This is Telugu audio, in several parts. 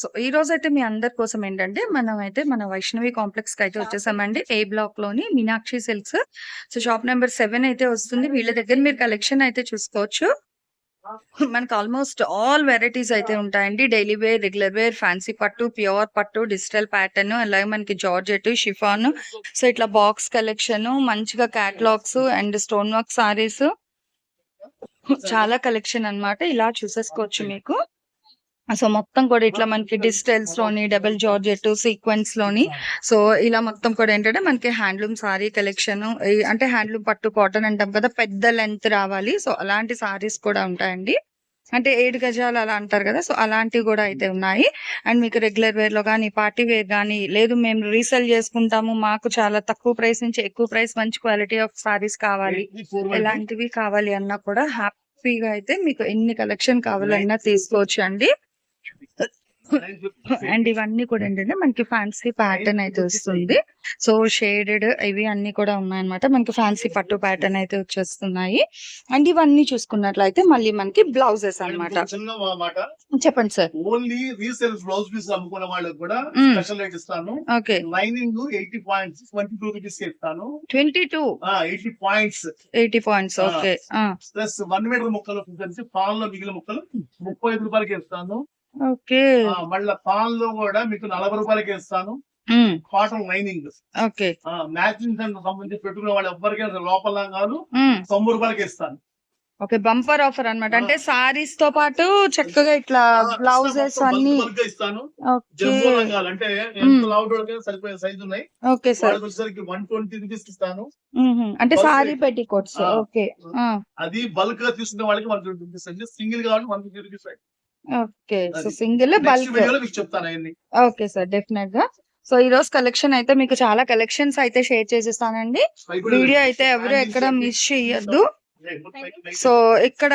సో ఈరోజైతే మీ అందరి కోసం ఏంటంటే, మనమైతే మన వైష్ణవి కాంప్లెక్స్‌కైతే వచ్చేసామండి. A బ్లాక్‌లోని Meenakshi silks. So shop number 7 అయితే వస్తుంది. వీళ్ళ దగ్గర మీరు కలెక్షన్ అయితే చూసుకోవచ్చు. మనకు ఆల్మోస్ట్ ఆల్ వెరైటీస్ అయితే ఉంటాయండి. Daily wear, regular wear, fancy పట్టు, ప్యూర్ పట్టు, డిజిటల్ ప్యాటర్న్ అలాగే మనకి జార్జెట్, షిఫాన్ సో ఇట్లా బాక్స్ కలెక్షన్ మంచిగా catalogues and stone work saris చాలా కలెక్షన్ అన్నమాట. ఇలా చూసేసుకోవచ్చు మీకు. సో మొత్తం కూడా ఇట్లా మనకి డిజిటల్స్లోని, డబుల్ జార్జెట్, సీక్వెన్స్లోని సో ఇలా మొత్తం కూడా ఏంటంటే మనకి హ్యాండ్లూమ్ సారీ కలెక్షన్ అంటే హ్యాండ్లూమ్ పట్టు కాటన్ అంటాం కదా! పెద్ద లెంత్ రావాలి. సో అలాంటి సారీస్ కూడా ఉంటాయండి. అంటే 7 గజాలు అలా అంటారు కదా! సో అలాంటివి కూడా అయితే ఉన్నాయి. అండ్ మీకు రెగ్యులర్ వేర్‌లో గాని, పార్టీ వేర్ గాని, లేదు మేము రీసేల్ చేసుకుంటాము. మాకు చాలా తక్కువ ప్రైస్ నుంచి ఎక్కువ ప్రైస్ మంచి క్వాలిటీ ఆఫ్ సారీస్ కావాలి. ఎలాంటివి కావాలి అన్నా కూడా హ్యాపీగా అయితే మీకు ఎన్ని కలెక్షన్ కావాలన్నా తీసుకోవచ్చు అండి. అండ్ ఇవన్నీ కూడా ఏంటంటే మనకి ఫ్యాన్సీ ప్యాటర్న్ అయితే వస్తుంది. సో షేడెడ్ ఇవి అన్నీ కూడా ఉన్నాయన్నమాట. మనకి ఫ్యాన్సీ పట్టు ప్యాటర్న్ అయితే వచ్చేస్తున్నాయి. అండ్ ఇవన్నీ చూసుకున్నట్లయితే మళ్ళీ మనకి బ్లౌజెస్ అన్నమాట. చిన్న మాట చెప్పండి sir. Only resale blouse piece అమ్ముకునే వాళ్ళకి కూడా. స్పెషల్ రేట్ ఇస్తాను okay. Lining eighty points twenty two rupees ఇస్తాను 22 ఎయిటీ పాయింట్స్ 80 పాయింట్స్. ఓకే. ఆ! ప్లస్ వన్ మీటర్ ముక్కలు పాన్లో మిగిలిన ముక్కలు ముప్పై ఐదు రూపాయలకి ఇస్తాను ఓకే. మళ్ళా పాన్లో కూడా మీకు నలభై రూపాయలకి ఇస్తాను. Cotton lining okay. మ్యాచింగ్ దానికి సంబంధించి పెట్టుకునే వాళ్ళు ఎవరికైనా లోపల హ్మ్. తొంభై రూపాయలకి ఇస్తాను ఓకే. బంపర్ ఆఫర్ అన్నమాట. ఆ. అంటే సారీస్తో పాటు చక్కగా ఇట్లా బ్లౌజెస్ అన్ని ఇస్తాను అంటే సరిపోయే సైజు ఉన్నాయి okay sir. One twenty rupees ఇస్తాను. అంటే సారీ రేట్. పెట్టికోట్స్. ఆ. ఓకే. అది బల్క్గా తీసుకునే వాళ్ళకి వన్ ట్వంటీ రూపీస్ అండి సింగిల్ కావాలి one fifty rupees okay. So. Single bulk. మీకు ఓకే సార్. డెఫినెట్గా. సో ఈ రోజు కలెక్షన్ అయితే మీకు చాలా కలెక్షన్స్ అయితే షేర్ చేసేస్తానండి. వీడియో అయితే ఎవరు ఎక్కడ. మిస్ చెయ్యొద్దు. సో ఇక్కడ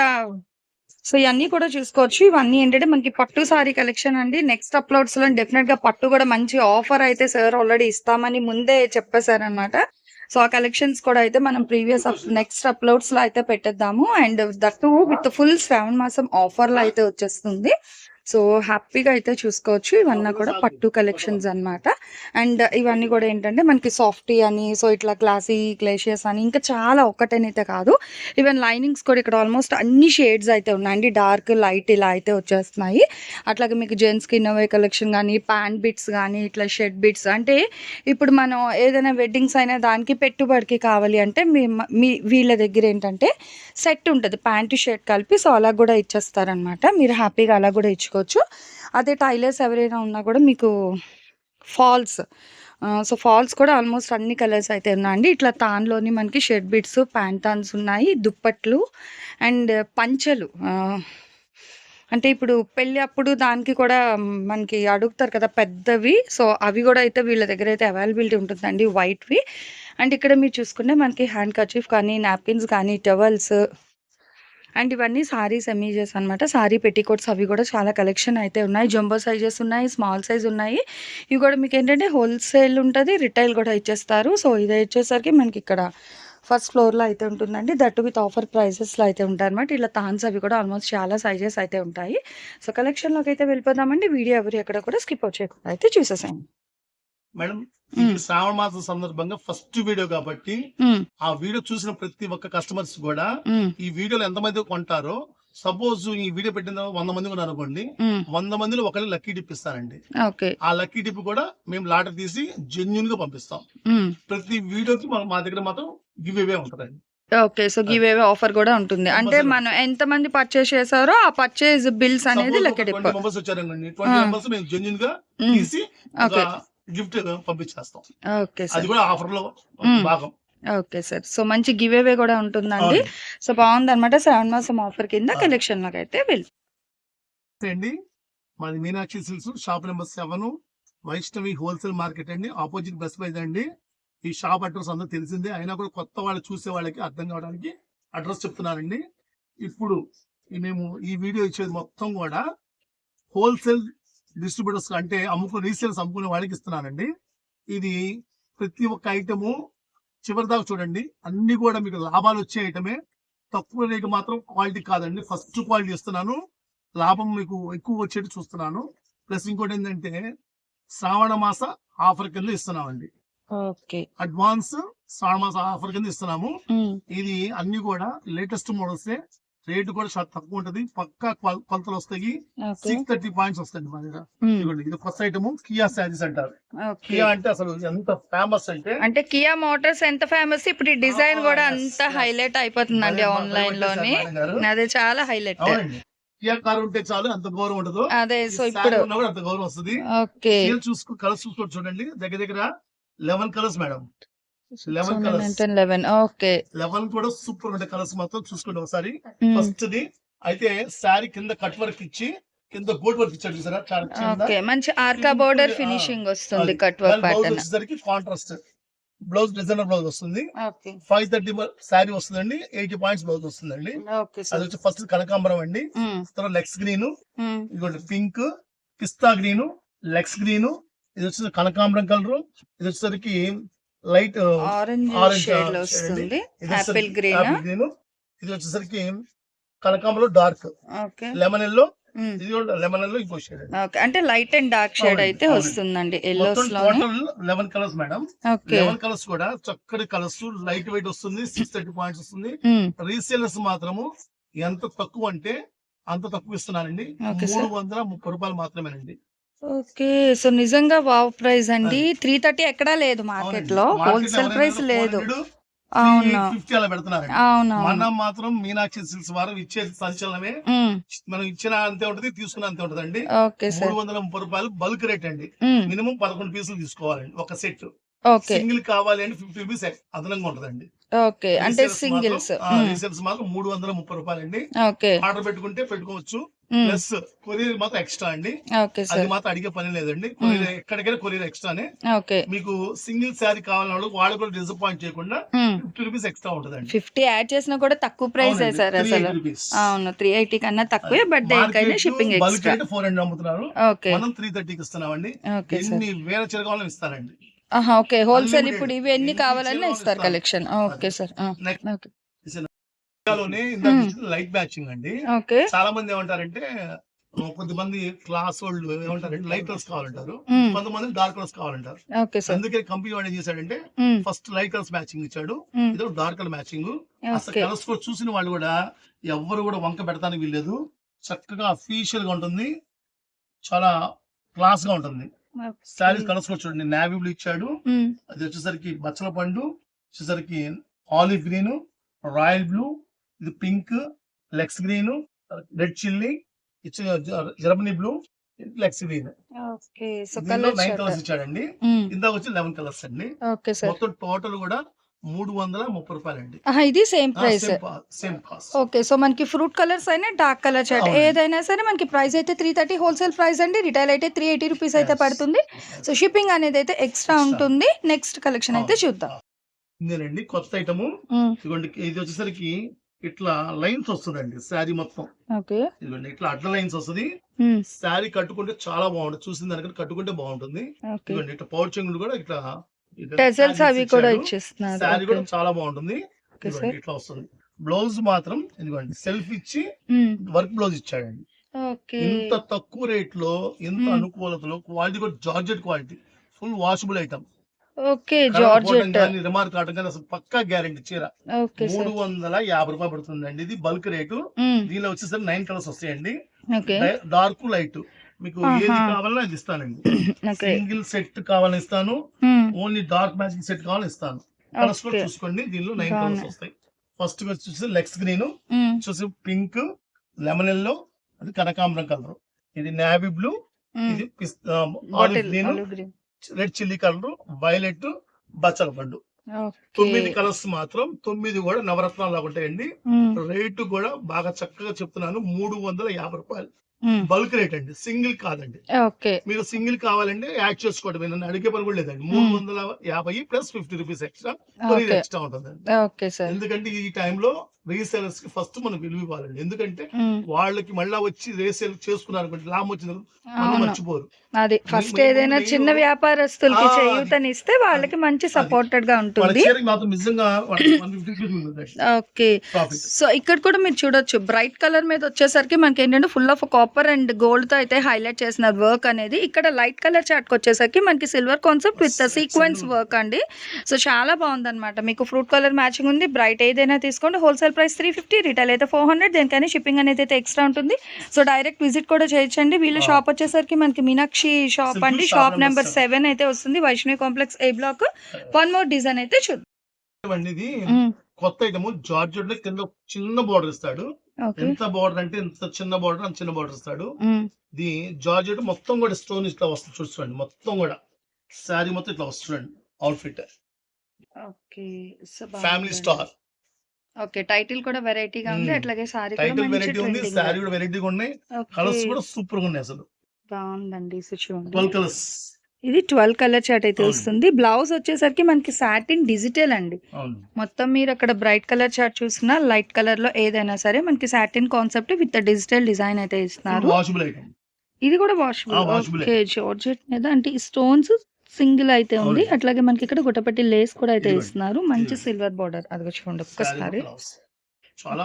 సో ఇవన్నీ కూడా చూసుకోవచ్చు. ఇవన్నీ ఏంటంటే మనకి పట్టు సారీ కలెక్షన్ అండి. నెక్స్ట్ అప్‌లోడ్స్లో డెఫినెట్గా పట్టు కూడా మంచి ఆఫర్ అయితే సార్ ఆల్రెడీ ఇస్తామని ముందే చెప్పేసారన్నమాట. సో ఆ కలెక్షన్స్ కూడా అయితే మనం ప్రీవియస్ నెక్స్ట్ అప్‌లోడ్స్లో అయితే పెట్టేద్దాము. And that to with full Shravana మాసం ఆఫర్లో అయితే వచ్చేస్తుంది. సో హ్యాపీగా అయితే చూసుకోవచ్చు. ఇవన్నీ కూడా పట్టు కలెక్షన్స్ అన్నమాట. అండ్ ఇవన్నీ కూడా ఏంటంటే మనకి సాఫ్టీ అని సో ఇట్లా క్లాసీ గ్లేషియస్ అని ఇంకా చాలా ఒక్కటనైతే కాదు. ఈవెన్ లైనింగ్స్ కూడా ఇక్కడ ఆల్మోస్ట్ అన్ని షేడ్స్ అయితే ఉన్నాయండి. డార్క్, లైట్ ఇలా అయితే వచ్చేస్తున్నాయి. అట్లాగే మీకు జెంట్స్‌కి ఇన్నోవే కలెక్షన్ గానీ, ప్యాంట్ బిట్స్ గానీ, ఇట్లా షర్ట్ బిట్స్ అంటే ఇప్పుడు మనం ఏదైనా వెడ్డింగ్స్ అయినా దానికి పెట్టుబడికి కావాలి అంటే మీ మ వీళ్ళ దగ్గర ఏంటంటే సెట్ ఉంటది. ప్యాంట్, షర్ట్ కలిపి సో అలా కూడా ఇచ్చేస్తారనమాట. మీరు హ్యాపీగా అలా కూడా ఇచ్చుకోవచ్చు. అదే టైలర్స్ ఎవరైనా ఉన్నా కూడా మీకు ఫాల్స్ సో ఫాల్స్ కూడా ఆల్మోస్ట్ అన్ని కలర్స్ అయితే ఉన్నాయండి. ఇట్లా తాన్‌లోని మనకి షర్ట్ బిట్స్, ప్యాంటాన్స్ ఉన్నాయి. దుప్పట్లు అండ్ పంచెలు అంటే ఇప్పుడు పెళ్ళి అప్పుడు దానికి కూడా మనకి అడుగుతారు కదా! పెద్దవి. సో అవి కూడా అయితే వీళ్ళ దగ్గర అయితే అవైలబిలిటీ ఉంటుందండి వైట్‌వి. అండ్ ఇక్కడ మీరు చూసుకుంటే మనకి హ్యాండ్ కర్చీఫ్ కానీ, నాప్కిన్స్ కానీ, టవల్స్ అండ్ ఇవన్నీ సారీ సెమీజెస్ అనమాట సారీ పెట్టికోట్స్ అవి కూడా చాలా కలెక్షన్ అయితే ఉన్నాయి. జంబో సైజెస్ ఉన్నాయి. స్మాల్ సైజ్ ఉన్నాయి. ఇవి కూడా మీకు ఏంటంటే హోల్‌సేల్ ఉంటుంది రిటైల్ కూడా ఇచ్చేస్తారు. సో ఇది వచ్చేసరికి మనకి ఇక్కడ ఫస్ట్ ఫ్లోర్‌లో అయితే ఉంటుందండి. దట్ విత్ ఆఫర్ ప్రైజెస్లో అయితే ఉంటాయన్నమాట. ఇలా తాన్స్ అవి కూడా ఆల్మోస్ట్ చాలా సైజెస్ అయితే ఉంటాయి. సో కలెక్షన్‌లోకి అయితే వెళ్ళిపోదామండి. వీడియో ఎవరు ఎక్కడ కూడా స్కిప్ చేయకుండా అయితే చూసేసాను మేడం శ్రావణ మాసం సందర్భంగా ఫస్ట్ వీడియో కాబట్టి. ఆ వీడియో చూసిన ప్రతి ఒక్క కస్టమర్స్ కూడా. ఈ వీడియోలో ఎంతమంది కొంటారో సపోజ్ ఈ వీడియో పెట్టిన వంద మంది ఉన్నారు అనుకోండి. వంద మందిలో ఒకళ్ళు లక్కీ డిప్ ఇస్తారండి. ఆ లక్కీ డిప్ కూడా మేము లాటర్ తీసి జెన్యున్గా పంపిస్తాం. ప్రతి వీడియోకి మా దగ్గర మాత్రం గివ్ అవే ఉంటదండి okay. So give away offer కూడా ఉంటుంది. అంటే. మనం ఎంతమంది పర్చేస్ చేసారో ఆ పర్చేస్ బిల్స్ అనేది లెక్క మెంబర్స్ వచ్చారనుకోండి ట్వంటీ. మెంబర్స్ మేము జెన్యున్గా. తీసి. గిఫ్ట్ పంపించేస్తాం ఓకే అది. కూడా ఆఫర్లో. భాగం ఓకే సార్. సో మంచి గివ్ అవే కూడా ఉంటుందండి. సో బాగుందన్నమాట. శ్రావణ మాసం ఆఫర్ కింద అవును. కలెక్షన్‌లోకి అయితే వెళ్ళి అండి మాది Meenakshi silks shop number seven Vaishnavi wholesale market అండి ఆపోజిట్ బస్ బైజ్ అండి ఈ షాప్ అడ్రస్ అందరూ తెలిసిందే అయినా కూడా కొత్త వాళ్ళు చూసే వాళ్ళకి అర్థం కావడానికి అడ్రస్ చెప్తున్నానండి ఇప్పుడు మేము ఈ వీడియో ఇచ్చేది మొత్తం కూడా హోల్సేల్ డిస్ట్రిబ్యూటర్స్ అంటే అమ్ముకునే రీసేల్స్ అమ్ముకునే వాళ్ళకి ఇస్తున్నానండి. ఇది ప్రతి ఒక్క ఐటము చివరి దాకా చూడండి. అన్ని కూడా మీకు లాభాలు వచ్చే ఐటమే తక్కువ రేటు మాత్రం క్వాలిటీ కాదండి. ఫస్ట్ క్వాలిటీ ఇస్తున్నాను. లాభం మీకు ఎక్కువ వచ్చేట్టు చూస్తున్నాను. ప్లస్ ఇంకోటి ఏంటంటే శ్రావణ మాస ఆఫర్ కింద ఇస్తున్నామండి. అడ్వాన్స్ శ్రావణ మాస ఆఫర్ కింద ఇస్తున్నాము. ఇది అన్ని కూడా లేటెస్ట్ మోడల్స్ రేటు కూడా చాలా తక్కువ ఉంటది. పక్కా కొల- కొలతలు వస్తాయి. సిక్స్ థర్టీ పాయింట్స్ వస్తాయి మా దగ్గర. ఉమ్, ఇదిగోండి ఇది ఫస్ట్ ఐటమ్ కియా శారీస్ అంటారు. కియా అంటే అసలు ఎంత ఫేమస్ అంటే అంటే కియా మోటార్స్ ఎంత ఫేమస్ ఇప్పుడు ఈ డిజైన్ ఆ, కూడా అంత. హైలైట్ అయిపోతుందండి భలే- భలే ఆన్లైన్లోని. అదే చాలా హైలైట్ కియా కార్ ఉంటే చాలు అంత గౌరవం ఉండదు. అదే సో ఇప్పుడు అంత గౌరవం వస్తుంది. చూసుకో కలర్స్ చూసుకో చూడండి. దగ్గర దగ్గర eleven colours madam eleven eleven okay eleven కూడా సూపర్ ఉండే కలర్స్ మొత్తం చూసుకోండి ఒకసారి. ఫస్ట్ ది అయితే శారీ కింద కట్ వర్క్ ఇచ్చి కింద గోట్ వర్క్ ఇచ్చాడు చూసారా? ఓకే మంచి ఆర్కా బోర్డర్ ఫినిషింగ్ వస్తుంది. కట్ వర్క్ ప్యాటర్న్ వచ్చేసరికి కాంట్రాస్ట్ బ్లౌజ్ డిజైనర్ బ్లౌజ్ వస్తుంది. ఫైవ్ థర్టీ శారీ వస్తుందండి. ఎయిటీ పాయింట్స్ బ్లౌజ్ వస్తుందండి. అది వచ్చి ఫస్ట్ కనకాంబరం అండి. తర్వాత లెక్స్ గ్రీన్ ఇదిగోండి పింక్ పిస్తా గ్రీన్ లెక్స్ గ్రీన్ ఇది వచ్చేసి కనకాంబరం కలర్ ఇది వచ్చేసరికి లైట్ ఆరెంజ్ షేడ్లో వస్తుంది. యాపిల్ గ్రీన్ ఇది వచ్చేసరికి కనకాంబరం డార్క్ లెమన్ ఎల్లో ఇది లెమన్ ఎల్లో ఇంకో షేడ్ ఓకే అంటే లైట్ అండ్ డార్క్ షేడ్ అయితే. వస్తుందండి yellows total eleven colours madam eleven colours కూడా చక్కటి కలర్స్ లైట్ వెయిట్ వస్తుంది సిక్స్ థర్టీ పాయింట్స్ వస్తుంది. రీసేలర్స్ మాత్రము ఎంత తక్కువ అంటే అంత తక్కువ ఇస్తున్నానండి. మూడు వందల ముప్పై రూపాయలు మాత్రమేనండి. ఓకే సో నిజంగా వావ్ ప్రైస్ అండి. త్రీ థర్టీ ఎక్కడా లేదు మార్కెట్. లో హోల్సేల్ ప్రైస్ 400, లేదు అవును. 350 అలా పెడుతున్నారండి. అవును మనం మాత్రం మీనాక్షి సిల్స్ వారు ఇచ్చే సంచలనమే. మనం ఇచ్చిన అంతే ఉంటది తీసుకున్న అంతే మూడు వందల ముప్పై రూపాయలు బల్క్ రేట్ అండి. మినిమం పదకొండు పీసులు తీసుకోవాలండి ఒక సెట్. సింగిల్ కావాలి అంటే ఫిఫ్టీ రూపీస్ అదనంగా ఉంటదండి. ఓకే. అంటే సింగిల్స్. రీసేల్స్ మాత్రం మూడు వందల ముప్పై రూపాయలండి. ఓకే. ఆర్డర్ పెట్టుకుంటే పెట్టుకోవచ్చు. ప్లస్ కొరియర్ మాత్రం ఎక్స్ట్రా అండి. ఓకే అది మాత్రం అడిగే పని లేదండి. కొరియర్ ఎక్కడికైనా కొరియర్ ఎక్స్ట్రానే ఓకే. మీకు సింగిల్ శారీ కావాలని వాళ్ళు వాళ్ళు కూడా డిసప్పాయింట్ చేయకుండా ఫిఫ్టీ రూపీస్ ఎక్స్ట్రా ఉంటదండి. ఫిఫ్టీ యాడ్ చేసినా కూడా తక్కువ ప్రైస్ సార్ 380 అసలు. అవును త్రీ ఎయిటీ కన్నా తక్కువే బట్ దేనికైనా shipping bulk extra four hundred అమ్ముతున్నారు. మనం త్రీ థర్టీకి ఇస్తున్నామండి. ఎన్ని వేల చీర కావాలని ఇస్తారండి ఓకే. హోల్సేల్. ఇప్పుడు ఇవి ఎన్ని కావాలన్నా ఇస్తారు. Collection okay sir. Okay. Light matching అండి. చాలా మంది ఏమంటారంటే కొంతమంది క్లాస్ వాళ్ళు ఏమంటారంటే లైట్ కలర్స్ కావాలంటారు. కొంతమంది డార్క్ కలర్స్ కావాలంటారు. అందుకే కంపెనీ వాడు ఏం చేశాడంటే ఫస్ట్ లైట్ కలర్స్ మ్యాచింగ్ ఇచ్చాడు. ఇది డార్క్ కలర్ మ్యాచింగ్. అసలు కలర్స్ కూడా చూసిన వాళ్ళు కూడా ఎవ్వరు కూడా వంక పెడతానికి వీల్లేదు. చక్కగా అఫీషియల్గా ఉంటుంది. చాలా క్లాస్గా ఉంటుంది. శారీస్ కలర్స్ కూడా చూడండి. నావీ బ్లూ ఇచ్చాడు. అది వచ్చేసరికి బచ్చల పండు వచ్చేసరికి ఆలివ్ గ్రీన్ రాయల్ బ్లూ ఇది pink లెక్స్ green red chilli Germany blue లెక్స్ green. Nine colours ఇచ్చాడండి. ఇందాక వచ్చి లెవెన్ కలర్స్ అండి. Okay sir. మొత్తం టోటల్ కూడా మూడు వందల ముప్పై రూపాయలు అండి. ఇది same price. Same cost okay so మనకి ఫ్రూట్ కలర్స్ అయినా డార్క్ కలర్ చాట్. ఏదైనా సరే మనకి ప్రైస్ అయితే త్రీ థర్టీ హోల్సేల్ ప్రైస్ అండి. రిటైల్ అయితే త్రీ ఎయిటీ రూపీస్ అయితే. పడుతుంది. సో షిప్పింగ్ అనేది అయితే ఎక్స్ట్రా. ఉంటుంది. నెక్స్ట్ కలెక్షన్ అయితే చూద్దాం. ఇదేనండి కొత్త ఐటమ్ ఇదిగోండి ఇది వచ్చేసరికి ఇట్లా లైన్స్ వస్తుందండి శారీ మొత్తం. ఇదిగోండి ఇట్లా అడ్ల లైన్స్ వస్తుంది. శారీ కట్టుకుంటే చాలా బాగుంటుంది. చూసిన దానికంటే కట్టుకుంటే బాగుంటుంది. ఇదిగోండి ఇట్లా పౌచ్ చెంగులు కూడా ఇట్లా అవి కూడా ఇచ్చేస్తున్నారు. శారీ. కూడా చాలా బాగుంటుంది. ఇట్లా వస్తుంది. బ్లౌజ్ మాత్రం ఇదిగోండి సెల్ఫ్ ఇచ్చి వర్క్ బ్లౌజ్ ఇచ్చాడండి. ఇంత తక్కువ రేట్లో ఇంత. అనుకూలతలో క్వాలిటీ కూడా georgette quality full washable item. Okay georgette. Remark కావడం కానీ అసలు పక్కా గ్యారెంటీ చీర. మూడు వందల యాభై రూపాయలు పడుతుందండి. ఇది బల్క్ రేటు దీనిలో వచ్చేసరికి నైన్ కలర్స్ వస్తాయండి. డార్క్ లైట్ మీకు. ఏది కావాలన్నా అది ఇస్తానండి. సింగిల్ సెట్ కావాలని ఇస్తాను. ఓన్లీ డార్క్ మ్యాచింగ్ సెట్ కావాలని ఇస్తాను. కలర్స్ కూడా చూసుకోండి. దీనిలో నైన్. కలర్స్ వస్తాయి. ఫస్ట్ వచ్చేసి లెక్స్ గ్రీన్ వచ్చేసి పింక్ లెమన్ ఎల్లో అది కనకాంబరం కలర్ ఇది నావీ బ్లూ. ఇది olive green red chilli colour violet బచ్చల పండు. తొమ్మిది కలర్స్ మాత్రం తొమ్మిది కూడా నవరత్నాలు ఉంటాయండి. రేటు కూడా బాగా చక్కగా చెప్తున్నాను మూడు వందల యాభై రూపాయలు. బల్క్ రేట్ అండి సింగిల్ కాదండి. మీరు సింగిల్ కావాలంటే యాడ్ చేసుకోవడం నన్ను అడిగే పని కూడా లేదండి. మూడు వందల యాభై plus fifty rupees extra extra ఉంటుందండి. ఎందుకంటే ఈ టైంలో రీసేలర్స్కి ఫస్ట్ మనం విలువ ఇవ్వాలండి. ఎందుకంటే వాళ్ళకి మళ్ళా వచ్చి రీసేల్ చేసుకున్నారు అనుకోండి లాభం అవును. మర్చిపోరు. అది ఫస్ట్ ఏదైనా నేను- చిన్న వ్యాపారస్తులకి చేయూతనిస్తే వాళ్ళకి మంచి. సపోర్టెడ్గా ఉంటుంది. ఓకే. సో ఇక్కడ కూడా మీరు చూడొచ్చు బ్రైట్ కలర్ మీద వచ్చేసరికి మనకి ఏంటంటే ఫుల్ ఆఫ్ కాపర్ అండ్ గోల్డ్తో అయితే హైలైట్ చేసిన వర్క్ అనేది ఇక్కడ లైట్ కలర్ చాట్కి వచ్చేసరికి మనకి silver concept with. Sequence work అండి. సో చాలా బాగుంది అనమాట మీకు ఫ్రూట్ కలర్ మ్యాచింగ్ ఉంది బ్రైట్ ఏదైనా తీసుకోండి wholesale price three fifty retail అయితే ఫోర్ హండ్రెడ్ దేనికైనా షిప్పింగ్ అనేది అయితే ఎక్స్ట్రా ఉంటుంది. సో డైరెక్ట్ విజిట్ కూడా చేయొచ్చండి. వీళ్ళ. షాప్ వచ్చేసరికి మనకి మీనాక్షి షాప్ అండి. Shop number. సెవెన్ అయితే వస్తుంది. Vaishnavi complex A block one more design అయితే చూద్దాం ఇది. కొత్త ఐటమ్ జార్జెట్లో కింద చిన్న బార్డర్ ఇస్తాడు. ఎంత బార్డర్ అంటే ఎంత చిన్న బార్డర్ అంత చిన్న బార్డర్ ఇస్తాడు. ఇది జార్జెట్ మొత్తం కూడా స్టోన్ ఇట్లా వస్తుంది చూడండి. మొత్తం కూడా. శారీ మొత్తం ఇట్లా వస్తుంది outfit okay family star okay. Title కూడా వెరైటీగా ఉంది. అట్లాగే సారీ కూడా టైటిల్ వెరైటీ ఉంది లో. కూడా వెరైటీగా ఉన్నాయి. కలర్స్ కూడా సూపర్గా ఉన్నాయి అసలు. బాగుందండి ట్వెల్వ్ కలర్స్ ఇది ట్వెల్వ్ కలర్ చాట్ అయితే. వస్తుంది. బ్లౌజ్ వచ్చేసరికి మనకి సాటిన్ డిజిటల్ అండి. మొత్తం మీరు అక్కడ బ్రైట్ కలర్ చాట్ చూసినా లైట్ కలర్లో ఏదైనా సరే మనకి satin concept with digital design అయితే ఇస్తున్నారు. ఇది కూడా వాషబుల్. ఓకే. జార్జెట్ మీద అంటే ఈ స్టోన్స్ సింగిల్ అయితే ఉంది. అట్లాగే మనకి ఇక్కడ గుట్టపట్టి లేస్ కూడా అయితే. ఇస్తున్నారు మంచి. Silver border. అది చూడండి ఒక్కసారి.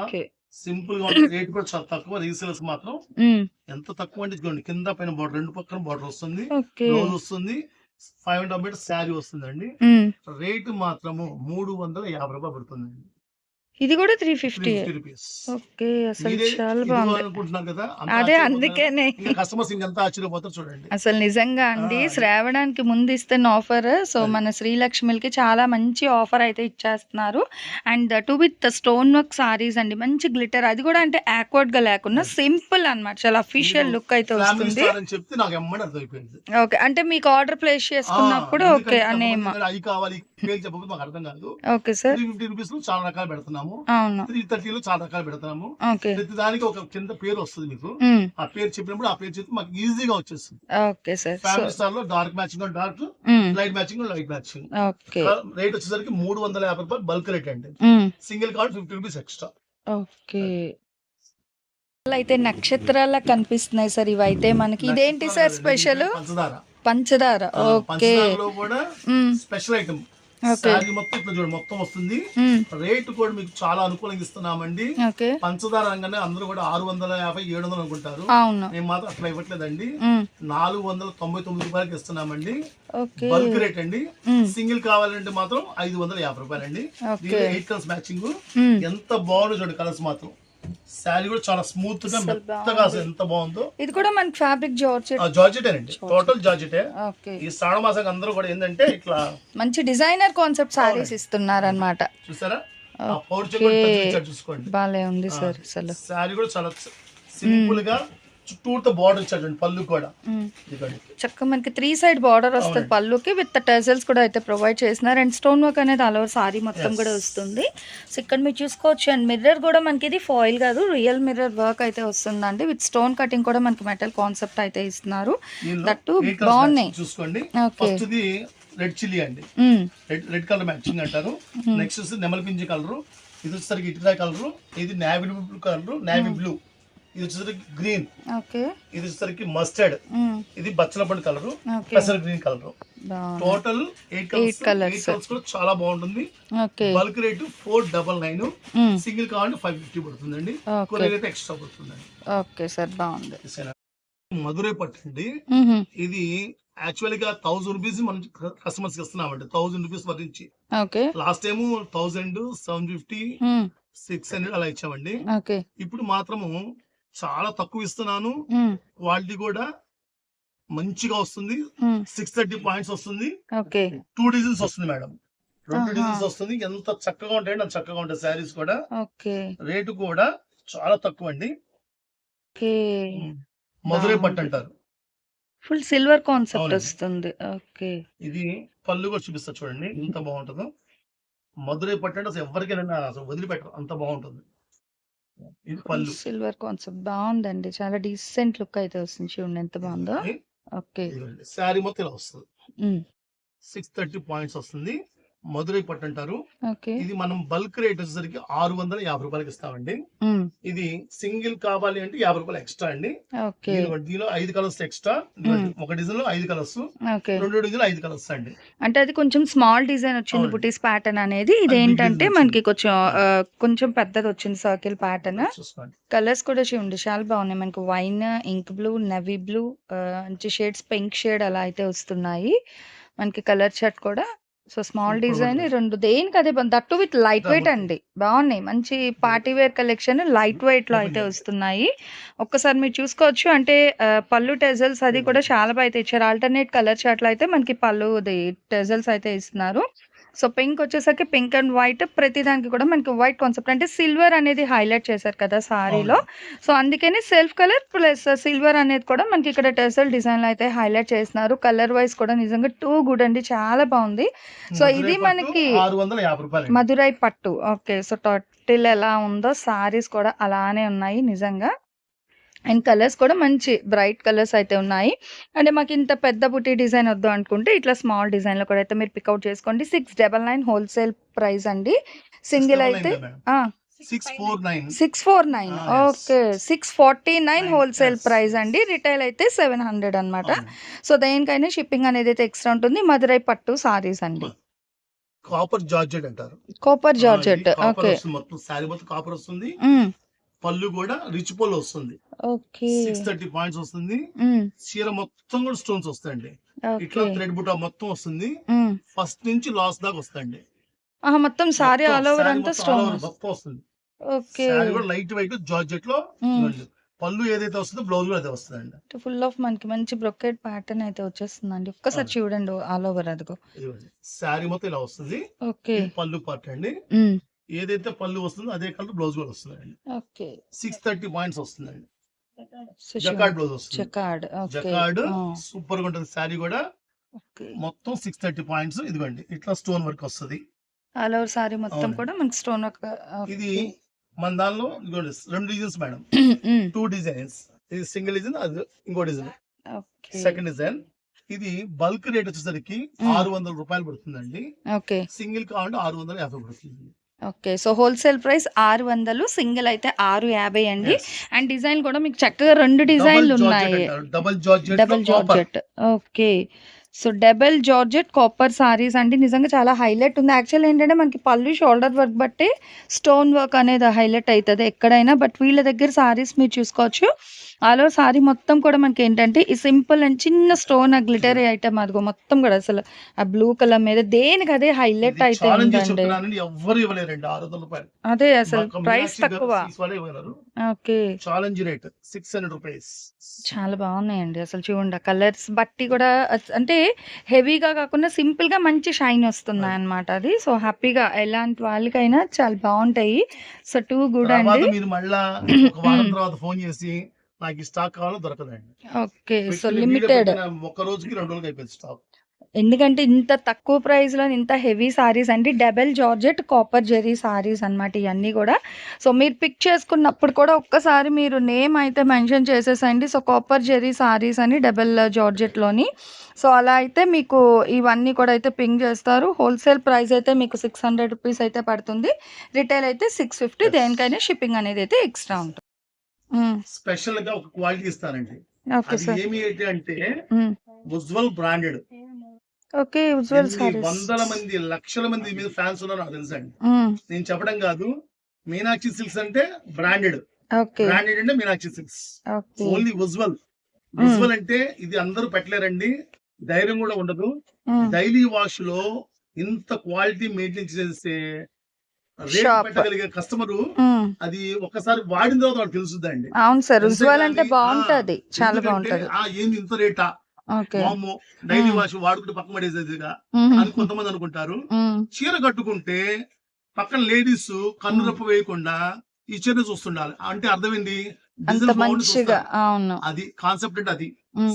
ఓకే. సింపుల్గా రేట్ కూడా చాలా తక్కువ. రీసేల్స్ మాత్రం. ఎంత తక్కువ అంటే ఇదిగోండి. కింద పైన బార్డర్ రెండు పక్కన బార్డర్ వస్తుంది. బ్లౌజ్ వస్తుంది. ఫైవ్ హండ్రెడ్ మీటర్ శారీ వస్తుందండి. మ్మ్. రేటు మాత్రము మూడు వందల యాభై రూపాయలు పడుతుందండి. ఇది కూడా త్రీ ఫిఫ్టీ ఓకే అసలు చాలా బాగుంది. అదే. అందుకేనే. ఇంకా కస్టమర్స్ ఇంకెంత ఆశ్చర్యపోతారు చూడండి. అసలు నిజంగా అండి శ్రావణానికి ముందు ఇస్తున్న ఆఫర్ సో. మన శ్రీలక్ష్మికి చాలా మంచి ఆఫర్ అయితే ఇచ్చేస్తున్నారు. And two with stone work saris అండి మంచి గ్లిటర్ అది కూడా అంటే యాక్వర్డ్గా లేకుండా. సింపుల్ అన్నమాట. చాలా అఫీషియల్ లుక్ అయితే వస్తుంది. ఓకే అంటే మీకు ఆర్డర్ ప్లేస్ చేసుకున్నప్పుడు ఓకే అనే ఓకే సార్. ఫిఫ్టీ రూపీస్ చాలా రకాలు పెడుతున్నాము. అవును. త్రీ థర్టీలో చాలా రకాలు పెడుతున్నాము ఓకే. ప్రతి దానికి ఒక కింద పేరు వస్తుంది మీకు. ఆ పేరు చెప్పినప్పుడు ఆ పేరు చెప్తే మాకు ఈజీగా వచ్చేస్తుంది. Family స్టార్లో dark matching dark. Light matching light matching rate వచ్చేసరికి మూడు వందల యాభై రూపాయలు బల్క్ రేట్ అండి. Single card fifty rupees extra okay. అయితే నక్షత్రాల కనిపిస్తున్నాయి సార్ ఇవైతే మనకి. ఇదేంటి సార్ స్పెషల్ పంచదార. పంచదార. ఓకే. స్పెషల్ ఐటమ్ శారీ మొత్తం ఇట్లా చూడండి మొత్తం వస్తుంది. రేట్ కూడా మీకు చాలా అనుకూలంగా ఇస్తున్నామండి. పంచదార అనగానే అందరూ కూడా ఆరు వందల యాభై ఏడు వందలు అనుకుంటారు మేము మాత్రం అట్లా ఇవ్వట్లేదండి. నాలుగు వందల తొంభై తొమ్మిది రూపాయలకి ఇస్తున్నామండి. బల్క్ రేట్ అండి. సింగిల్ కావాలంటే మాత్రం ఐదు వందల యాభై రూపాయలండి. Eight colours matching. ఎంత బాగుందో చూడండి కలర్స్ మాత్రం. శారీ కూడా చాలా స్మూత్గా మెత్తగా అసలు ఎంత బాగుందో. ఇది కూడా మనకి ఫ్యాబ్రిక్ జార్జెట్. జార్జెట్ అండి టోటల్ జార్జెటే ఓకే. ఈ శ్రావణ మాసం అందరూ కూడా ఏంటంటే ఇట్లా మంచి డిజైనర్ కాన్సెప్ట్ సారీస్ ఇస్తున్నారు అనమాట చూసారా? చూసుకోండి. బాలే ఉంది సార్ అసలు. శారీ కూడా చాలా సింపుల్గా చుట్టూతో బార్డర్ పళ్ళు కూడా. చక్కగా మనకి త్రీ సైడ్ బార్డర్ వస్తుంది. పళ్ళుకి విత్ టెజల్స్ కూడా అయితే ప్రొవైడ్ చేస్తున్నారు. అండ్ స్టోన్ వర్క్ అనేది అలా సారీ మొత్తం. కూడా వస్తుంది. సో ఇక్కడ మీరు చూసుకోవచ్చు. అండ్ మిర్రర్ కూడా మనకి ఇది ఫాయిల్ కాదు రియల్ మిర్రర్ వర్క్ అయితే వస్తుందండి. విత్ స్టోన్ కటింగ్ కూడా మనకి మెటల్ కాన్సెప్ట్ అయితే ఇస్తున్నారు. దట్టు బాగున్నాయి. చూసుకోండి. ఓకే రెడ్ చిల్లీ అండి. రెడ్ కలర్ మ్యాచింగ్ అంటారు. నెక్స్ట్ నెమలి పింజి కలర్ ఇది వచ్చేసరికి ఇటురా కలర్ ఇది navy blue colour navy blue ఇది వచ్చేసరికి గ్రీన్ ఇది వచ్చేసరికి మస్టర్డ్. ఇది బచ్చల పండు colour పెసర్ green colour total eight colours colours. Eight colours కూడా చాలా బాగుంటుంది. Bulk rate four double nine. Single కావాలంటే ఫైవ్ ఫిఫ్టీ పడుతుందండి. కొరియర్ అయితే ఎక్స్ట్రా పడుతుందండి. ఓకే సార్ బాగుంది. తీసేనా? మధురై పట్టు అండి. మ్మ్. ఇది యాక్చువల్గా థౌసండ్ రూపీస్ మనం కస్టమర్స్కి ఇస్తున్నామండి. Thousand rupees వరించి last time thousand seven fifty. Six hundred అలా ఇచ్చామండి. ఇప్పుడు మాత్రము చాలా తక్కువ ఇస్తున్నాను. క్వాలిటీ కూడా మంచిగా వస్తుంది. సిక్స్ థర్టీ పాయింట్స్ వస్తుంది. టూ డిజైన్స్ వస్తుంది మేడం. రెండు. డిజైన్స్ వస్తుంది. ఎంత చక్కగా ఉంటాయండి అంత చక్కగా ఉంటాయి శారీస్ కూడా. రేటు కూడా చాలా తక్కువ అండి. మధురై. పట్టు అంటారు. Full silver concept. వస్తుంది. ఓకే. ఇది పళ్ళు కూడా చూపిస్తా చూడండి. ఎంత బాగుంటుందో. మధురై పట్టు అంటే అసలు ఎవరికైనా అసలు వదిలిపెట్టరు. అంత బాగుంటుంది. ఇది పళ్ళు. సిల్వర్ కాన్సెప్ట్ బాగుందండి. చాలా డీసెంట్ లుక్ అయితే వస్తుంది చూడండి ఎంత బాగుందో. ఓకే. శారీ మొత్తం ఇలా వస్తుంది. సిక్స్ థర్టీ పాయింట్స్ వస్తుంది. మధురై పట్టు అంటారు. ఓకే. ఇది మనం బల్క్ రేట్ వచ్చేసరికి ఆరు వందల యాభై రూపాయలకి ఇస్తామండి. ఇది సింగిల్ కావాలి అంటే యాభై రూపాయలు ఎక్స్ట్రా అండి. ఓకే. దీనిలో- ఐదు కలర్స్ ఎక్స్ట్రా. ఒక డిజైన్లో ఐదు కలర్స్ రెండు డిజైన్ ఐదు కలర్స్ అండి. అంటే అది కొంచెం స్మాల్ డిజైన్ వచ్చింది. బుటీస్ ప్యాటర్న్ అనేది. ఇది ఏంటంటే మనకి కొంచెం కొంచెం పెద్దది వచ్చింది సర్కిల్ ప్యాటర్న్. కలర్స్ కూడా చూడండి చాలా బాగున్నాయి. మనకి wine ink blue navy blue మంచి షేడ్స్ పింక్ షేడ్ అలా అయితే వస్తున్నాయి. మనకి కలర్ షర్ట్ కూడా సో స్మాల్ డిజైన్. రెండు దేనికి అదే దట్టు విత్ లైట్ వెయిట్. అండి. బాగున్నాయి మంచి పార్టీ వేర్ కలెక్షన్ లైట్ వెయిట్లో అయితే. వస్తున్నాయి. ఒక్కసారి మీరు చూసుకోవచ్చు. అంటే పళ్ళు టెజల్స్ అది కూడా చాలా బాగా అయితే ఇచ్చారు ఆల్టర్నేట్ కలర్ చార్ట్లో అయితే మనకి పళ్ళు టెజల్స్ అయితే ఇస్తున్నారు. సో పింక్ వచ్చేసరికి పింక్ అండ్ వైట్ ప్రతి దానికి కూడా మనకి వైట్ కాన్సెప్ట్ అంటే సిల్వర్ అనేది హైలైట్ చేశారు కదా సారీలో. సో అందుకని సెల్ఫ్ కలర్ ప్లస్ సిల్వర్ అనేది కూడా మనకి ఇక్కడ టెసల్ డిజైన్లో అయితే హైలైట్ చేస్తున్నారు. కలర్ వైజ్ కూడా నిజంగా టూ గుడ్ అండి చాలా బాగుంది. సో ఇది మనకి మధురై పట్టు. ఓకే సో టోటల్ ఎలా ఉందో సారీస్ కూడా అలానే ఉన్నాయి నిజంగా. అండ్ కలర్స్ కూడా మంచి బ్రైట్ కలర్స్ అయితే ఉన్నాయి. అంటే మాకు ఇంత పెద్ద బుటీ డిజైన్ వద్దు అనుకుంటే ఇట్లా స్మాల్ డిజైన్లో కూడా అయితే మీరు పికౌట్ చేసుకోండి. Six double nine wholesale price అండి. సింగిల్ అయితే six four nine. Okay six forty nine wholesale. Price అండి. రిటైల్ అయితే సెవెన్ హండ్రెడ్ అనమాట సో దేనికైనా షిప్పింగ్ అనేది అయితే ఎక్స్ట్రా ఉంటుంది. మధురై పట్టు సారీస్ అండి. కాపర్ జార్జెట్ అంటారు. కోపర్ జార్జెట్ ఓకే మొత్తం. కాపర్ వస్తుంది. Mm. పళ్ళు కూడా రిచ్ పళ్ళు వస్తుంది. ఓకే. సిక్స్ థర్టీ పాయింట్స్ వస్తుంది. చీర మొత్తం కూడా స్టోన్స్ వస్తాయండి. ఇట్లా థ్రెడ్ బుట్ట మొత్తం వస్తుంది. ఫస్ట్ నుంచి లాస్ట్ దాకా వస్తాయండి. మొత్తం సారీ ఆల్ ఓవర్ అంతా స్టోన్ మొత్తం వస్తుంది. కూడా లైట్ వెయిట్ జార్జెట్లో. పళ్ళు ఏదైతే వస్తుందో బ్లౌజ్ కూడా అదే వస్తుందండి. ఫుల్ ఆఫ్ మనకి మంచి బ్రొకెట్ ప్యాటర్న్ అయితే వచ్చేస్తుందండి. ఒక్కసారి. చూడండి ఆల్ ఓవర్ అదిగో. శారీ మొత్తం ఇలా వస్తుంది. ఓకే. పళ్ళు పార్ట్ అండి. ఏదైతే పళ్ళు వస్తుందో అదే కలర్ బ్లౌజ్ కూడా వస్తుందండి. సిక్స్ థర్టీ పాయింట్స్ వస్తుందండి. జకార్డ్ బ్లౌజ్ వస్తుంది. జకార్డ్ సూపర్గా ఉంటుంది. శారీ కూడా మొత్తం సిక్స్ థర్టీ పాయింట్స్ ఇదిగోండి. ఇట్లా స్టోన్ వర్క్ వస్తుంది. ఆల్ ఓవర్ సారీ మొత్తం. కూడా మనకి స్టోన్ ఇది మన దానిలో ఇదిగోండి రెండు డిజైన్స్ మేడం. టూ డిజైన్స్ ఇది సింగిల్ డిజైన్ అది ఇంకో డిజైన్ సెకండ్ డిజైన్ ఇది బల్క్ రేట్ వచ్చేసరికి. ఆరు వందల రూపాయలు పడుతుందండి. సింగిల్ కావాలంటే ఆరు వందల యాభై పడుతుంది ఓకే. సో హోల్సేల్ ప్రైస్ ఆరు వందలు సింగిల్ అయితే ఆరు యాభై అండి. అండ్ డిజైన్ కూడా మీకు చక్కగా రెండు డిజైన్లు ఉన్నాయి. Double georgette double georgette. Okay. So double georgette copper saris అంటే నిజంగా చాలా హైలైట్ ఉంది. యాక్చువల్ ఏంటంటే మనకి పళ్ళు షోల్డర్ వర్క్ బట్టి స్టోన్ వర్క్ అనేది హైలైట్ అవుతుంది ఎక్కడైనా. బట్ వీళ్ళ దగ్గర సారీస్ మీరు చూసుకోవచ్చు. ఆల్ ఓవర్ సారీ మొత్తం కూడా మనకి ఏంటంటే ఈ సింపుల్ అండ్ చిన్న స్టోన్ గ్లిటరీ ఐటమ్ అదిగో మొత్తం కూడా అసలు ఆ బ్లూ కలర్ మీద దేనికి అదే హైలైట్ అయితే ఉందండి. అదే అసలు ప్రైస్ తక్కువ. Okay. Challenge rate six hundred rupees చాలా బాగున్నాయండి. అసలు చూడండి కలర్స్ బట్టి కూడా అంటే హెవీగా కాకుండా సింపుల్గా మంచి షైన్ వస్తున్నాయి అన్నమాట అది. సో హ్యాపీగా ఎలాంటి వాళ్ళకైనా చాలా బాగుంటాయి. సో టూ గుడ్ అండి. మీరు మళ్ళా ఒక వారం తర్వాత ఫోన్ చేసి నాకు ఈ స్టాక్ కావాలో దొరకదండి. ఓకే. సో లిమిటెడ్ ఒక్క రోజుకి రెండు రోజులకి అయిపోయింది స్టాక్ ఎందుకంటే ఇంత తక్కువ ప్రైస్లో ఇంత హెవీ సారీస్ అంటే double georgette copper zari saris అన్నమాట ఇవన్నీ కూడా. సో మీరు పిక్ చేసుకున్నప్పుడు కూడా ఒక్కసారి మీరు నేమ్ అయితే మెన్షన్ చేసేసండి. సో కాపర్ జెరీ సారీస్ అని డబల్ జార్జెట్లోని సో అలా అయితే మీకు ఇవన్నీ కూడా అయితే పింక్ చేస్తారు. హోల్సేల్ ప్రైస్ అయితే మీకు సిక్స్ హండ్రెడ్ రూపీస్ అయితే పడుతుంది. రిటైల్ అయితే సిక్స్ ఫిఫ్టీ. దేనికైనా షిప్పింగ్ అనేది అయితే ఎక్స్ట్రా ఉంటుంది. స్పెషల్గా ఒక క్వాలిటీ ఇస్తానండి. ఓకే అది ఏమి అంటే Ujjwal branded. Okay Ujjwal saris. వందల మంది లక్షల మంది మీద ఫ్యాన్స్ ఉన్నారు నాకు తెలుసండి నేను చెప్పడం కాదు మీనాక్షి సిల్క్స్ అంటే బ్రాండెడ్. బ్రాండెడ్ అంటే మీనాక్షి సిల్క్స్. ఓన్లీ ఉజ్వల్. ఉజ్వల్ అంటే ఇది అందరూ పెట్టలేరండి ధైర్యం కూడా ఉండదు. డైలీ వాష్లో ఇంత క్వాలిటీ మెయింటైన్ చేసే రేట్ Shop. పెట్టగలిగే కస్టమర్ అది ఒక్కసారి వాడిన తర్వాత వాడు తెలుసుద్దండి అవును సార్ ఉజ్వల్ అంటే అంతేగాని, బాగుంటది చాలా బాగుంటది ఆ ఏంది ఇంత రేటా మాము డైలీ. వాష్ వాడుకుంటే పక్కన పడేసేదిగా. అని కొంతమంది అనుకుంటారు. చీర కట్టుకుంటే పక్కన లేడీస్ కన్ను. రెప్ప వేయకుండా ఈ చీర చూస్తుండాలి అంటే అర్థం ఏంటి అంత డిజైన్ బాగుండి మంచిగా చూస్తారు. అవును అది కాన్సెప్ట్ అంటే అది.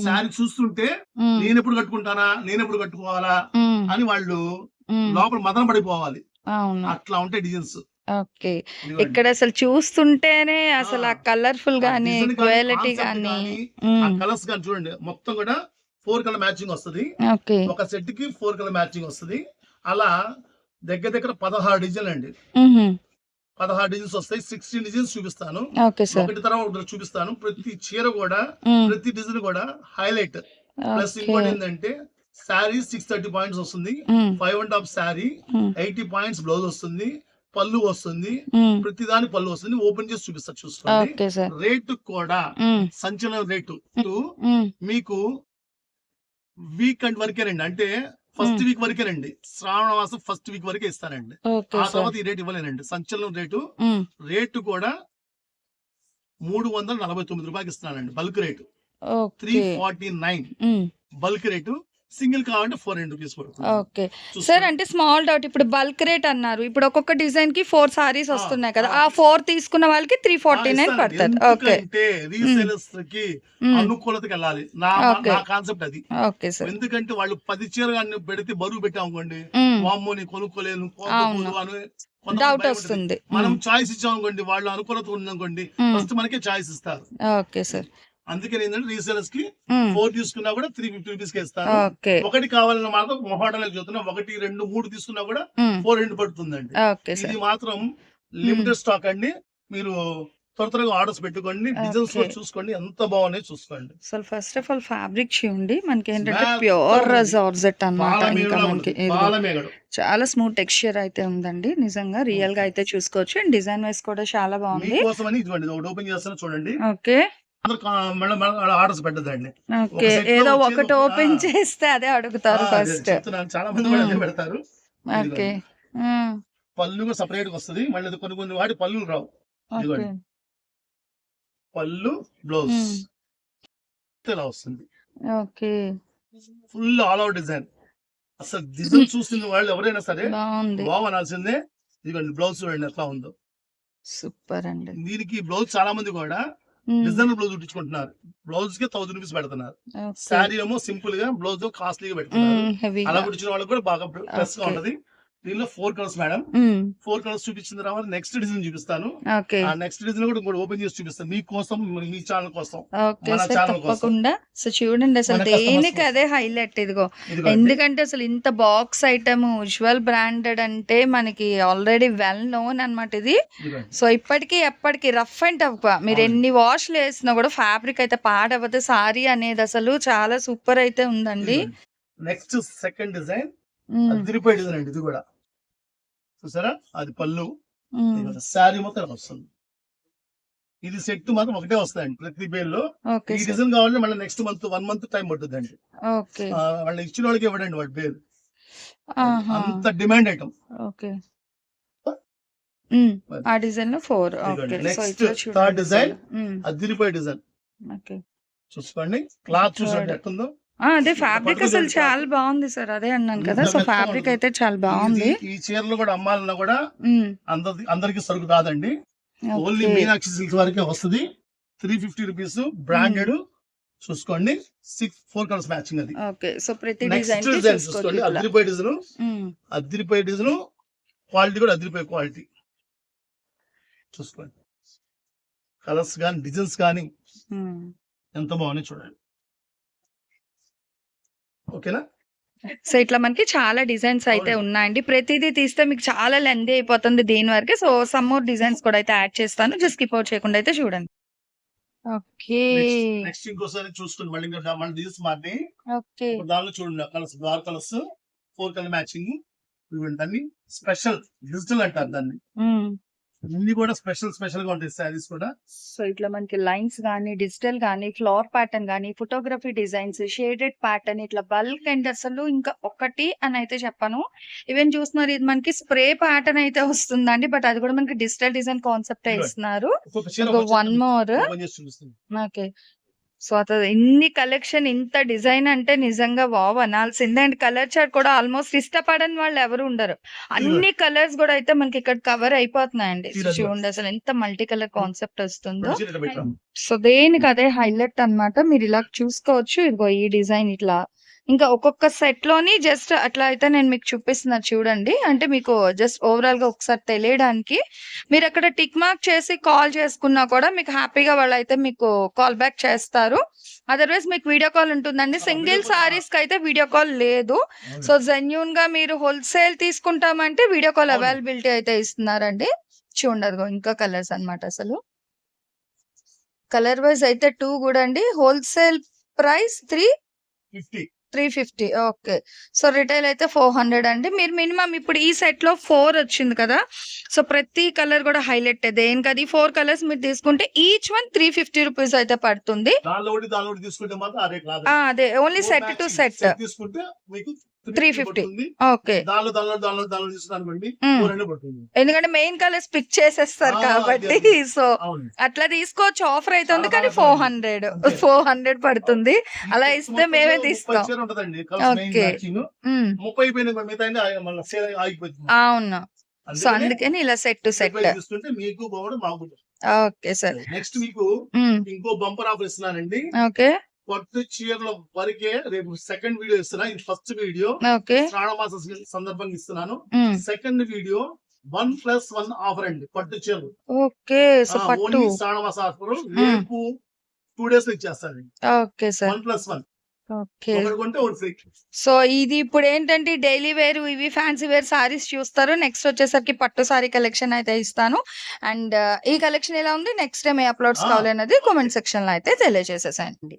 శారీ చూస్తుంటే. నేను ఎప్పుడు కట్టుకుంటానా నేను ఎప్పుడు కట్టుకోవాలా. అని వాళ్ళు. లోపల మదన పడిపోవాలి అవును. అట్లా ఉంటాయి డిజైన్స్. ఓకే. ఇక్కడ అసలు చూస్తుంటేనే అసలు ఆ. కలర్ఫుల్ గానీ క్వాలిటీ గానీ కలర్స్ కానీ చూడండి. మొత్తం కూడా ఫోర్ కలర్ మ్యాచింగ్ వస్తది. ఒక సెట్కి ఫోర్ కలర్ మ్యాచింగ్ వస్తది. అలా దగ్గర దగ్గర పదహారు డిజైన్లు అండి. పదహారు డిజైన్స్ వస్తాయి. సిక్స్టీన్ డిజైన్స్ చూపిస్తాను. ఒకటి తర్వాత ఒకటి చూపిస్తాను. ప్రతి చీర కూడా ప్రతి డిజైన్ కూడా హైలైట్ ప్లస్ ఇంకోటి ఏంటంటే శారీ సిక్స్ థర్టీ పాయింట్స్ వస్తుంది. Five and half sari eighty points blouse వస్తుంది పళ్ళు వస్తుంది. ప్రతి దాని పళ్ళు వస్తుంది. ఓపెన్ చేసి చూపిస్తా చూసుకోండి. రేటు కూడా సంచలన రేటు. మీకు వీకెండ్ వరకేనండి అంటే ఫస్ట్. వీక్ వరకేనండి శ్రావణ మాసం ఫస్ట్ వీక్ వరకే ఇస్తానండి. ఆ తర్వాత ఈ రేట్ ఇవ్వలేనండి. సంచలనం రేటు. రేటు కూడా మూడు వందల నలభై తొమ్మిది రూపాయలకి ఇస్తున్నానండి. Bulk rate. Three forty nine. Bulk rate single కావాలంటే ఫోర్ హండ్రెడ్ రూపీస్ పడుతుంది. ఓకే. సార్ అంటే స్మాల్ డౌట్ ఇప్పుడు బల్క్ రేట్ అన్నారు. ఇప్పుడు ఒక్కొక్క డిజైన్కి ఫోర్ సారీస్ వస్తున్నాయి కదా. ఆ. ఫోర్ తీసుకున్న వాళ్ళకి త్రీ ఫార్టీ నైన్. పడుతుంది ఓకే. రీసేలర్స్కి అనుకూలతకి వెళ్ళాలి. నా కాన్సెప్ట్ అది. Okay sir. ఎందుకంటే వాళ్ళు పది చీరలు పెడితే బరువు పెట్టాం అనుకోండి మ్, వామ్మో నీ కొనుక్కోలేను అని కొంతమంది డౌట్. వస్తుంది. మనం చాయిస్ ఇచ్చాం అనుకోండి వాళ్ళు అనుకూలత ఉందనుకోండి ఫస్ట్ మనకే చాయిస్ ఇస్తారు. Okay sir. అందుకని ఏంటంటే రీసేలర్స్కి ఫోర్ తీసుకున్నా కూడా త్రీ ఫిఫ్టీ రూపీస్కి ఇస్తాను. ఒకటి కావాలన్న మాత్రం మొహాటలు చెప్తున్నా ఒకటి రెండు మూడు తీసుకున్నా కూడా ఫోర్ హండ్రెడ్ పడుతుందండి. ఇది మాత్రం లిమిటెడ్ స్టాక్ అండి. మీరు త్వర త్వరగా ఆర్డర్స్ పెట్టుకోండి డిజైన్స్. చూసుకోండి ఎంత బాగున్నాయి చూసుకోండి. అసలు ఫస్ట్ ఆఫ్ ఆల్ ఫ్యాబ్రిక్ చూడండి మనకి ఏంటంటే ప్యూర్. జార్జెట్ అన్నమాట బాల ఇంకా మనకి చాలా స్మూత్ టెక్స్చర్ అయితే ఉందండి. నిజంగా రియల్గా అయితే చూసుకోవచ్చు. అండ్ డిజైన్ వైస్ కూడా చాలా బాగుంది. ఓపెన్ చేస్తాను చూడండి. ఓకే. మళ్ళీ ఆర్డర్స్ పెట్టదండి ఏదో ఒకటి ఒక- ఓపెన్. చేస్తే అదే అడుగుతారు ఫస్ట్ చాలా మంది కూడా అదే. పెడతారు. ఓకే. పళ్ళు కూడా సపరేట్గా వస్తుంది. మళ్ళీ కొన్ని కొన్ని వాటి పళ్ళు రావు. పళ్ళు బ్లౌజ్. ఇలా వస్తుంది. Okay. Full all out design. అసలు డిజైన్ చూసిన వాళ్ళు ఎవరైనా సరే బాగనాల్సిందే ఇదిగోండి బ్లౌజ్ చూడండి ఎట్లా ఉందో. సూపర్ అండి. దీనికి బ్లౌజ్ చాలా మంది కూడా మ్మ్. డిజైనర్ బ్లౌజ్ కుట్టించుకుంటున్నారు బ్లౌజ్కి థౌసండ్ రూపీస్ పెడుతున్నారు. శారీ ఏమో సింపుల్గా బ్లౌజ్ కాస్ట్లీగా పెడుతున్నారు అలా. కుట్టించిన వాళ్ళకి కూడా బాగా ప్లస్గా. ఉంటది దీనిలో four colours madam four colours చూపించిన తర్వాత నెక్స్ట్ డిజైన్ చూపిస్తాను. ఆ నెక్స్ట్ డిజైన్ కూడా ఇంకోటి ఓపెన్ చేసి చూపిస్తాను. మీ కోసం సార్ ఛానల్ కోసం. తప్పకుండా. సో చూడండి అసలు దేనికి. అదే హైలైట్ ఇదిగో. ఎందుకంటే అసలు ఇంత బాక్స్ ఐటమ్ ఉజ్వల్ బ్రాండెడ్ అంటే మనకి ఆల్రెడీ వెల్ నోన్ అన్నమాట ఇది. సో ఇప్పటికీ ఎప్పటికీ రఫ్ అండ్ టఫ్ మీరు. ఎన్ని వాష్లు వేసినా కూడా ఫ్యాబ్రిక్ అయితే పాడవద్దు సారీ అనేది అసలు చాలా సూపర్ అయితే ఉందండి. నెక్స్ట్ సెకండ్ డిజైన్ అదిరిపోయే డిజైన్ అండి ఇది కూడా. చూసారా? అది పళ్ళు. శారీ మొత్తం వస్తుంది. ఇది సెట్ మాత్రం ఒకటే వస్తాయండి ప్రతి పేర్లో. ఈ డిజైన్ కావాలంటే మళ్ళీ next month one month time పడుతుందండి. ఓకే. ఆ, వాళ్ళ ఇచ్చిన వాళ్ళకి ఇవ్వడండి వాడి పేరు. అంత డిమాండ్ ఐటమ్. ఓకే. ఆ? డిజైన్లో ఫోర్. చూడండి design. మ్మ్, అదిరిపోయే డిజైన్. చూసుకోండి. క్లాత్ చూసినట్టు. ఎట్టుందో. అదే ఫ్యాబ్రిక్ అసలు. చాలా బాగుంది సార్ అదే అన్నాను కదా. So fabric. అయితే చాలా బాగుంది. ఈ చీరలు కూడా అమ్మాలన్నా కూడా అందరికి సరుకు కాదండి. ఓన్లీ. మీనాక్షి సిల్క్ వరకే వస్తుంది. త్రీ ఫిఫ్టీ రూపీస్ బ్రాండెడ్ చూసుకోండి. సిక్స్ ఫోర్ కలర్స్ మ్యాచింగ్ అది. ఓకే. సో ప్రతి డిజైన్ చూసుకోండి. అదిరిపోయే డిజైన్ అదిరిపోయే డిజైన్ క్వాలిటీ కూడా అదిరిపోయే క్వాలిటీ చూసుకోండి. కలర్స్ కానీ డిజైన్స్ కానీ. ఎంత బాగున్నాయి చూడండి. ఓకేనా? సో ఇట్లా మనకి చాలా డిజైన్స్ అయితే. ఉన్నాయండి. ప్రతిదీ తీస్తే మీకు చాలా లెందీ అయిపోతుంది దీని వరకు. సో సమ్ మోర్ డిజైన్స్ కూడా అయితే యాడ్ చేస్తాను. జస్ట్ స్కిప్ అవుట్ చేయకుండా అయితే చూడండి. ఓకే. నెక్స్ట్ ఇంకోసారి చూసుకోండి మళ్ళీ తీసి ఓకే. దానిలో చూడండి. Colours dark colours four colour matching. దాన్ని స్పెషల్ డిజిటల్ అంటారు దాన్ని. అన్ని కూడా స్పెషల్ స్పెషల్గా ఉంటాయి శారీస్ కూడా. సో ఇట్లా మనకి లైన్స్ కానీ డిజిటల్ కానీ ఫ్లవర్ ప్యాటర్న్ కానీ ఫోటోగ్రఫీ డిజైన్స్ షేడెడ్ ప్యాటర్న్ ఇట్లా బల్క్ అండ్ అసలు ఇంకా ఒకటి అని అయితే చెప్పను. ఈవెన్ చూస్తున్నారు ఇది మనకి స్ప్రే ప్యాటర్న్ అయితే వస్తుందండి బట్ అది కూడా మనకి డిజిటల్ డిజైన్ కాన్సెప్ట్. ఇస్తున్నారు. One more okay. సో అతను ఇన్ని కలెక్షన్ ఇంత డిజైన్ అంటే నిజంగా వావ్ అనాల్సిందే. అండ్ కలర్ చార్ట్ కూడా ఆల్మోస్ట్ ఇష్టపడని వాళ్ళు ఎవరు ఉండరు. అన్ని కలర్స్ కూడా అయితే మనకి ఇక్కడ కవర్ అయిపోతున్నాయండి. చూడండి అసలు ఎంత మల్టీ కలర్ కాన్సెప్ట్ వస్తుందో. సో దేనికి అదే హైలైట్ అన్నమాట. మీరు ఇలా చూసుకోవచ్చు. ఇదిగో ఈ డిజైన్ ఇట్లా ఇంకా ఒక్కొక్క సెట్లోని జస్ట్ అట్లా అయితే నేను మీకు చూపిస్తున్నా చూడండి. అంటే మీకు జస్ట్ ఓవరాల్గా ఒకసారి తెలియడానికి మీరు అక్కడ టిక్ మార్క్ చేసి కాల్ చేసుకున్నా కూడా మీకు హ్యాపీగా వాళ్ళు అయితే మీకు కాల్ బ్యాక్ చేస్తారు. అదర్వైజ్ మీకు వీడియో కాల్ ఉంటుందండి. సింగిల్ video call, సారీస్కి అయితే వీడియో కాల్ లేదు. సో జెన్యున్గా మీరు హోల్సేల్ తీసుకుంటామంటే వీడియో కాల్. అవైలబిలిటీ అయితే ఇస్తున్నారండి. చూడండి అదిగో ఇంకా కలర్స్ అన్నమాట అసలు. కలర్ వైజ్ అయితే టూ కూడా అండి. Wholesale price three fifty three fifty okay. So retail అయితే ఫోర్ హండ్రెడ్ అండి. మీరు మినిమం ఇప్పుడు ఈ సెట్లో ఫోర్ వచ్చింది కదా సో ప్రతి కలర్ కూడా హైలైట్. దేనికది? ఫోర్ కలర్స్ మీరు తీసుకుంటే each one three fifty rupees అయితే పడుతుంది. అదే ఓన్లీ సెట్ టు సెట్. 350. పడుతుంది. ఓకే దానిలో దానిలో దానిలో దానిలో పడుతుంది. ఎందుకంటే మెయిన్ కలర్స్ పిక్ చేసేస్తారు కాబట్టి సో అట్లా తీసుకోవచ్చు. ఆఫర్ అయితే ఉంది కానీ ఫోర్. హండ్రెడ్. ఫోర్ హండ్రెడ్ పడుతుంది. అలా ఇస్తే మేమే తీస్తాం. Main okay. ముప్పై ఆగిపోతుంది. అవును. సో అందుకనే ఇలా సెట్ టు సెట్ మీకు ఓకే సార్ నెక్స్ట్ మీకు ఇంకో బంపర్ ఆఫర్ ఇస్తున్నానండి. ఓకే పట్టు చీరల వరకే రేపు సెకండ్ వీడియో ఇస్తున్నా. ఇది ఫస్ట్ వీడియో శ్రావణ మాస సందర్భంగా ఇస్తున్నాను. Second video one plus one offer అండి. పట్టు చీరలు. ఓకే సో పట్టు. ఓన్లీ శ్రావణ మాస ఆఫర్ రేపు టూ డేస్ ఇచ్చేస్తాను వన్ ప్లస్ వన్ సో ఇది ఇప్పుడు ఏంటంటే డైలీ వేర్ ఇవి ఫ్యాన్సీ వేర్ సారీస్ చూస్తారు. నెక్స్ట్ వచ్చేసరికి పట్టు సారీ కలెక్షన్ అయితే ఇస్తాను. అండ్ ఈ కలెక్షన్ ఎలా ఉంది? నెక్స్ట్ టైం ఏ అప్లోడ్స్ ఆ. కావాలి అనేది కామెంట్ సెక్షన్లో అయితే తెలియజేసేసాయండి.